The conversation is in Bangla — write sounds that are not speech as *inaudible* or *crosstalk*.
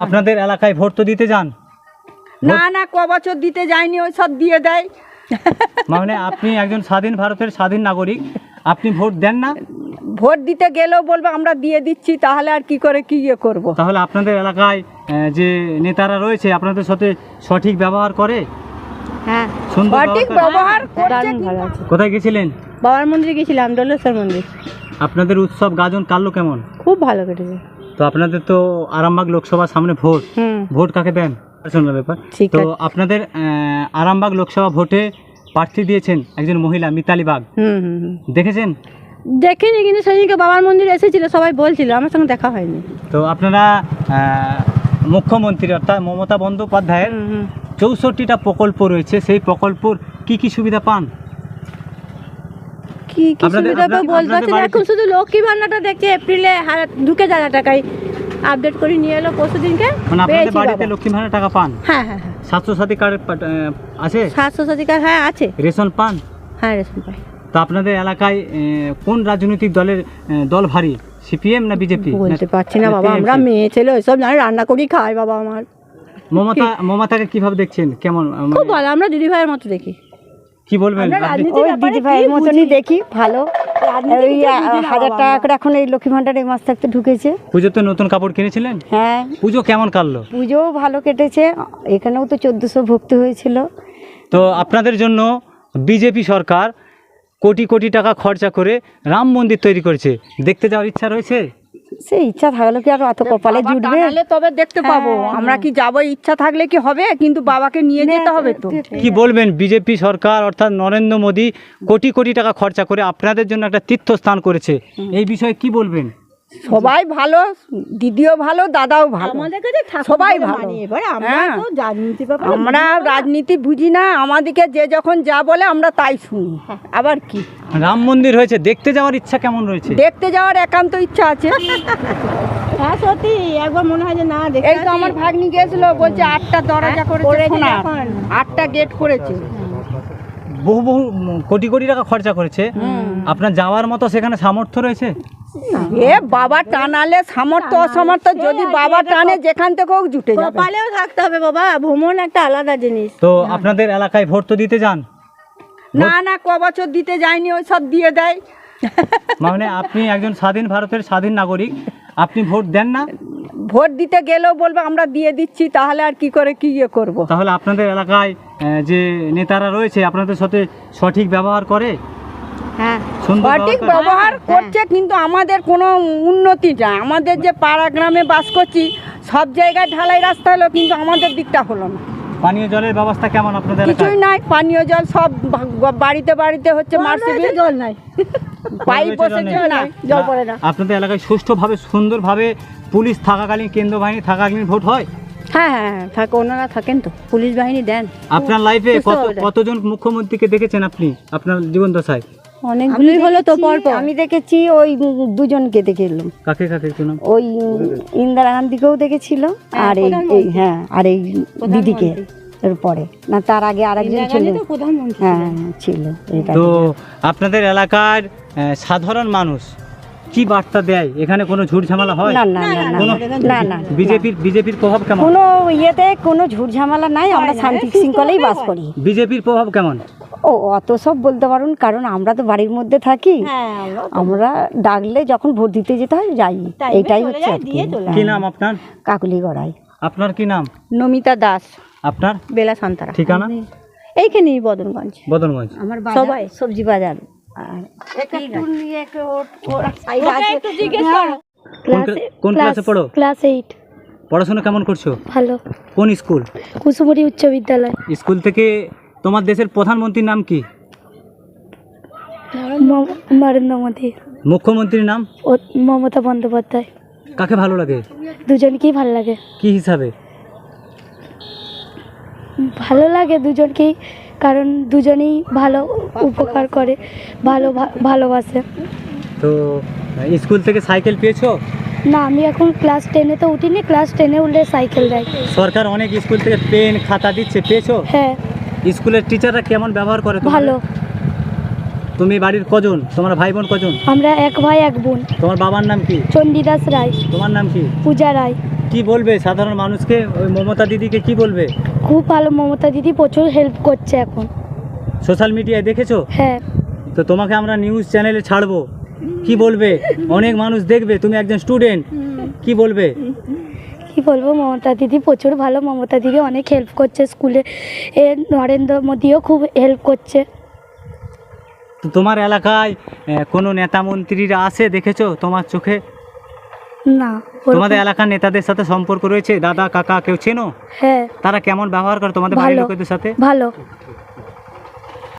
আপনাদের এলাকায় ভোট তো দিতে যান? না না ক বছর দিতে যায়নি ওই সব দিয়ে দেয়। মানে আপনি একজন স্বাধীন ভারতের স্বাধীন নাগরিক আপনি ভোট দেন না? ভোট দিতে গেলেও বলবে আমরা দিয়ে দিচ্ছি তাহলে আর কি করে কি ইয়ে করব? তাহলে আপনাদের এলাকায় যে নেতারা রয়েছে আপনাদের সাথে সঠিক ব্যবহার করে? হ্যাঁ সুন্দর সঠিক ব্যবহার কোথায় গেছিলেন? বাবার মন্দিরে গেছিলাম দোলেশ্বর মন্দির। আপনাদের উৎসব গাজন কাটলো কেমন? খুব ভালো কেটেছে। তো আপনাদের তো আরামবাগ লোকসভার সামনে ভোট। ভোট কাকে দেন? পার্সোনাল ব্যাপার। তো আপনাদের আরামবাগ লোকসভা ভোটে প্রার্থী দিয়েছেন একজন মহিলা মিতালি বাগ। দেখেছেন? দেখিনি কিন্তু সেদিনকে বাবার মন্দিরে এসেছিল সবাই বলছিল আমার সঙ্গে দেখা হয়নি। তো আপনারা মুখ্যমন্ত্রী অর্থাৎ মমতা বন্দ্যোপাধ্যায়ের। চৌষট্টিটা প্রকল্প রয়েছে সেই প্রকল্পর কি কি সুবিধা পান? কি কি আপনাদের- সুবিধা আপনাদের- বলতে এখন শুধু লক্ষ্মী ভান্ডারটা দেখছি এপ্রিলে ঢুকে হাজার টাকায় আপডেট করে নিয়ে এলো পরশু দিনকে মানে আপনাদের বাড়িতে লক্ষ্মী ভাণ্ডার টাকা পান? হ্যাঁ হ্যাঁ হ্যাঁ। স্বাস্থ্য সাথী কার্ড আছে? স্বাস্থ্য সাথিকার হ্যাঁ আছে। রেশন পান? হ্যাঁ রেশন পাই। তো আপনাদের এলাকায় কোন রাজনৈতিক দলের দল ভারী? সিপিএম না বিজেপি? বলতে পারছি না বাবা আমরা মেয়ে ছেলে ওইসব জানি রান্না করি খাই বাবা আমার। মমতা মমতাকে কীভাবে দেখছেন? কেমন খুব মানে ভালো আমরা দিদি ভাইয়ের মতো দেখি। কি বলবেন? ওই দিদি ভাইয়ের মতনই দেখি ভালো। ওই হাজার টাকা করে এখন এই লক্ষ্মী ভান্ডার এই মাস থাকতে ঢুকেছে। পুজোতে নতুন কাপড় কিনেছিলেন? হ্যাঁ। পুজো কেমন কাটলো? পুজোও ভালো কেটেছে। এখানেও তো চোদ্দোশো ভক্তি হয়েছিল। তো আপনাদের জন্য বিজেপি সরকার কোটি কোটি টাকা খরচা করে রাম মন্দির তৈরি করেছে। দেখতে যাওয়ার ইচ্ছা রয়েছে? সেই ইচ্ছা থাকলে কি আর অত কপালে জুটবে? তবে দেখতে পাবো। আমরা কি যাব? ইচ্ছা থাকলে কি হবে? কিন্তু বাবাকে নিয়ে যেতে হবে তো। কি বলবেন? বিজেপি সরকার অর্থাৎ নরেন্দ্র মোদী কোটি কোটি টাকা খরচা করে আপনাদের জন্য একটা তীর্থস্থান করেছে। এই বিষয়ে কি বলবেন? সবাই ভালো দিদিও ভালো দাদাও ভালো। আমাদের কাছে সবাই ভালো। আমরা হ্যাঁ। রাজনীতি ব্যাপারে আমরা রাজনীতি বুঝি না আমাদেরকে যে যখন যা বলে আমরা তাই শুনি। আবার কি? রাম মন্দির হয়েছে দেখতে যাওয়ার ইচ্ছা কেমন রয়েছে? দেখতে যাওয়ার একান্ত ইচ্ছা আছে। হ্যাঁ সত্যি একবার মনে হয় যে না দেখে এই তো আমার ভাগ্নি গেছিল বলছে আটটা দরজা করেছে করেছে আটটা গেট করেছে। বহু বহু কোটি কোটি টাকা খরচা করেছে। আপনার যাওয়ার মতো সেখানে সামর্থ্য রয়েছে? এ বাবা টানালে সামর্থ্য অসামর্থ্য যদি বাবা টানে যেখান থেকে হোক জুটে যাবে। কপালেও থাকতে হবে বাবা ভ্রমণ একটা আলাদা জিনিস। তো আপনাদের এলাকায় ভোট তো দিতে যান? না না ক বছর দিতে যায়নি ওই সব দিয়ে দেয়। মানে আপনি একজন স্বাধীন ভারতের স্বাধীন নাগরিক আপনি ভোট দেন না? ভোট দিতে গেলেও বলবে আমরা দিয়ে দিচ্ছি তাহলে আর কি করে কি ইয়ে করব? তাহলে আপনাদের এলাকায় যে নেতারা রয়েছে আপনাদের সাথে সঠিক ব্যবহার করে? হ্যাঁ। সঠিক ব্যবহার করছে কিন্তু আমাদের কোনো উন্নতি না আমাদের যে পাড়া গ্রামে বাস করছি সব জায়গায় ঢালাই রাস্তা হলো কিন্তু আমাদের দিকটা হলো না। পানীয় জলের ব্যবস্থা কেমন আপনাদের কিছুই নাই পানীয় জল সব বাড়িতে বাড়িতে হচ্ছে মার্সিবিল জল নাই। *laughs* পাইপ বসেছে না জল পড়ে না। আপনাদের এলাকায় সুষ্ঠুভাবে সুন্দরভাবে পুলিশ থাকাকালীন কেন্দ্র বাহিনী থাকাকালীন ভোট হয়? হ্যাঁ হ্যাঁ হ্যাঁ থাকে ওনারা থাকেন তো। পুলিশ বাহিনী দেন। আপনার লাইফে কত। কতজন মুখ্যমন্ত্রীকে দেখেছেন আপনি? আপনার জীবন দশায়? অনেকগুলোই হলো তো পর পর আমি দেখেছি ওই দুজনকে দেখে এলাম কাকে কাকে একটু ওই ইন্দিরা গান্ধীকেও দেখেছিল আর এই এই হ্যাঁ আর এই দিদিকে এর পরে না তার আগে আরেকজন ছিল হ্যাঁ হ্যাঁ, ছিল তো আপনাদের এলাকার সাধারণ মানুষ কি বার্তা দেয় এখানে কোনো ঝুট ঝামেলা হয় না না না না না না বিজেপির বিজেপির প্রভাব কেমন কোনো ইয়েতে কোনো ঝুট ঝামেলা নাই আমরা শান্তি শৃঙ্খলেই বাস করি বিজেপির প্রভাব কেমন ও অত সব বলতে পারুন কারণ আমরা তো বাড়ির মধ্যে থাকি। হ্যাঁ আমরা ডাকলে যখন ভোট দিতে যেতে হয় যাই। এটাই হচ্ছে কি। নাম আপনার? কাকুলি গড়াই। আপনার কি নাম? নমিতা দাস। আপনার? বেলা সান্তারা। ঠিকানা? এইখানেই বদনগঞ্জ। বদনগঞ্জ। আমার সবাই। সবজি বাজার। আর কোন ক্লাসে পড়ো? ক্লাস এইট পড়াশোনা কেমন করছ? ভালো। কোন স্কুল? কুসুমুড়ি উচ্চ বিদ্যালয়। স্কুল থেকে তোমার দেশের প্রধানমন্ত্রীর নাম কি? নরেন্দ্র মোদী। মুখ্যমন্ত্রীর নাম? মমতা বন্দ্যোপাধ্যায়। কাকে ভালো লাগে? দুজনকেই ভালো লাগে। কি হিসাবে? ভালো লাগে দুজনকেই কারণ দুজনেই ভালো উপকার করে ভালো ভালোবাসে। তো স্কুল থেকে সাইকেল পেয়েছ? না আমি এখন ক্লাস টেনে তো উঠিনি ক্লাস টেনে উঠলে সাইকেল দেয়। সরকার অনেক স্কুল থেকে পেন খাতা দিচ্ছে পেয়েছ? হ্যাঁ। স্কুলের টিচাররা কেমন ব্যবহার করে তোমাদের? ভালো। তুমি বাড়ির কজন? তোমার ভাই বোন কজন? আমরা এক ভাই এক বোন। তোমার বাবার নাম কি? চণ্ডীদাস রায়। তোমার নাম কি? পূজা রায়। কি বলবে সাধারণ মানুষকে? ওই মমতা দিদিকে কি বলবে? খুব ভালো মমতা দিদি প্রচুর হেল্প করছে এখন। সোশ্যাল মিডিয়ায় দেখেছ? হ্যাঁ। তো তোমাকে আমরা নিউজ চ্যানেলে ছাড়বো। কি বলবে? অনেক মানুষ দেখবে তুমি একজন স্টুডেন্ট কি বলবে? কি বলব মমতা দিদি প্রচুর ভালো। মমতা দিদি অনেক হেল্প করছে স্কুলে এ। নরেন্দ্র মোদিও খুব হেল্প করছে। তো তোমার এলাকায় আহ, কোনো নেতা মন্ত্রীরা আসে দেখেছ তোমার চোখে? না ওরকম- তোমাদের এলাকার নেতাদের সাথে সম্পর্ক রয়েছে? দাদা কাকা কেউ চেনো? হ্যাঁ। তারা কেমন ব্যবহার করে তোমাদের বাড়ির ভালো। লোকেদের সাথে? ভালো।